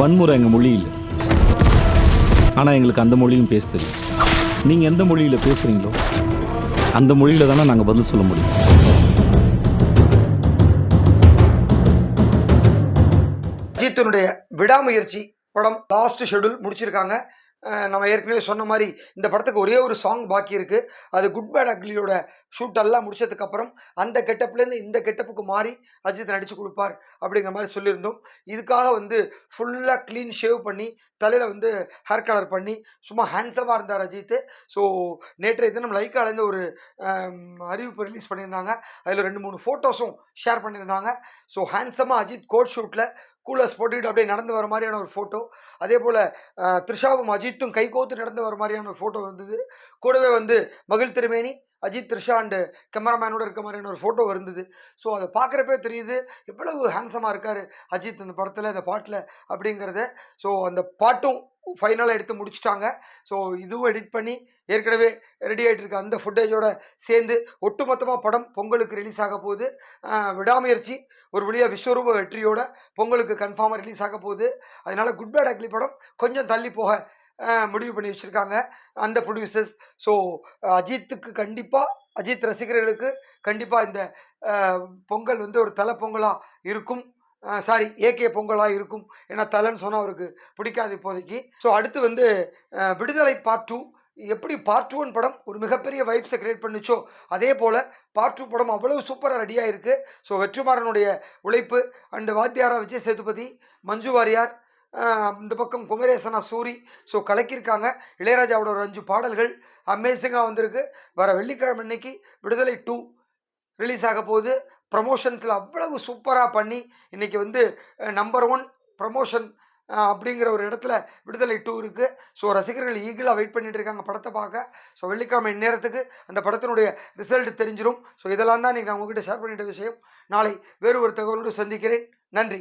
வன்முறை எங்கள் மொழியில். ஆனால் எங்களுக்கு அந்த மொழியும் பேச தெரியும். நீங்கள் எந்த மொழியில் பேசுகிறீங்களோ அந்த மொழியில் தானே நாங்கள் பதில் சொல்ல முடியும். அஜித்தனுடைய விடாமுயற்சி படம் லாஸ்ட் ஷெட்யூல் முடிச்சிருக்காங்க. நம்ம ஏற்கனவே சொன்ன மாதிரி இந்த படத்துக்கு ஒரே ஒரு சாங் பாக்கி இருக்குது அது குட் பேட் அக்லியோட ஷூட் எல்லாம் முடிச்சதுக்கப்புறம் அந்த கெட்டப்லேருந்து இந்த கெட்டப்புக்கு மாறி அஜித் நடித்து கொடுப்பார் அப்படிங்கிற மாதிரி சொல்லியிருந்தோம். இதுக்காக வந்து ஃபுல்லாக க்ளீன் ஷேவ் பண்ணி தலையில் வந்து ஹேர் கலர் பண்ணி சும்மா ஹேண்ட்ஸமாக இருந்தார் அஜித். ஸோ நேற்றைய தினம் லைக்காலேருந்து ஒரு அறிவிப்பு ரிலீஸ் பண்ணியிருந்தாங்க. அதில் ரெண்டு மூணு ஃபோட்டோஸும் ஷேர் பண்ணியிருந்தாங்க. ஸோ ஹேண்ட்ஸமாக அஜித் கோட் ஷூட்டில் கூலர்ஸ் போட்டுக்கிட்டு அப்படியே நடந்து வர மாதிரியான ஒரு ஃபோட்டோ அதே போல் த்ரிஷாவும் அஜித்தும் கைகோத்து நடந்து வர மாதிரியான ஒரு ஃபோட்டோ வந்தது. கூடவே வந்து மகிழ் திருமேனி அஜித் த்ரிஷா அண்டு கேமராமேனோட இருக்க மாதிரியான ஒரு ஃபோட்டோ இருந்தது. ஸோ அதை பார்க்குறப்பே தெரியுது எவ்வளவு ஹேண்ட்ஸமாக இருக்கார் அஜித் அந்த படத்தில் அந்த பாட்டில் அப்படிங்கிறத. ஸோ அந்த பாட்டும் ஃபைனலாக எடுத்து முடிச்சுட்டாங்க. ஸோ இதுவும் எடிட் பண்ணி ஏற்கனவே ரெடி ஆகிட்டு இருக்க அந்த ஃபுட்டேஜோட சேர்ந்து ஒட்டுமொத்தமாக படம் பொங்கலுக்கு ரிலீஸ் ஆக போகுது. விடாமுயற்சி ஒரு வழியாக விஸ்வரூப வெற்றியோட பொங்கலுக்கு கன்ஃபார்மாக ரிலீஸ் ஆக போகுது. அதனால் குட் பேட் அக்லி படம் கொஞ்சம் தள்ளி போக முடிவு பண்ணி வச்சுருக்காங்க. அந்த ப்ரொடியூசர்ஸ் ஸோ அஜித்துக்கு கண்டிப்பாக அஜித் ரசிகர்களுக்கு கண்டிப்பாக இந்த பொங்கல் வந்து ஒரு தலை பொங்கலாக இருக்கும். சாரி ஏகே பொங்கலாக இருக்கும். ஏன்னா தலைன்னு சொன்னால் அவருக்கு பிடிக்காது இப்போதைக்கு. ஸோ அடுத்து வந்து விடுதலை பார்ட் டூ எப்படி பார்ட் ஒன் படம் ஒரு மிகப்பெரிய வைப்ஸை கிரியேட் பண்ணுச்சோ அதே போல் பார்ட் டூ படம் அவ்வளவு சூப்பராக ரெடியாக இருக்குது ஸோ வெற்றிமாறனுடைய உழைப்பு. அண்டு வாத்தியாரா விஜய் சேதுபதி மஞ்சு வாரியார் இந்த பக்கம் குமரேசனா சூரி. ஸோ கலக்கியிருக்காங்க. இளையராஜாவோட ஒரு அஞ்சு பாடல்கள். அமேசிங்காக வந்திருக்கு. வர வெள்ளிக்கிழமை அன்னைக்கு விடுதலை டூ ரிலீஸ் ஆக போகுது. ப்ரமோஷன்ஸில் அவ்வளவு சூப்பராக பண்ணி இன்றைக்கி வந்து நம்பர் ஒன் ப்ரமோஷன் அப்படிங்கிற ஒரு இடத்துல விடுதலை டூ இருக்குது ஸோ ரசிகர்கள் ஈகிளாக வெயிட் பண்ணிட்டு இருக்காங்க படத்தை பார்க்க. ஸோ வெள்ளிக்கிழமை இந்நேரத்துக்கு அந்த படத்தினுடைய ரிசல்ட் தெரிஞ்சிடும் ஸோ இதெல்லாம் தான் இன்றைக்கி நான் உங்ககிட்ட ஷேர் பண்ணிட்ட விஷயம். நாளை வேறு ஒரு தகவலோடு சந்திக்கிறேன். நன்றி.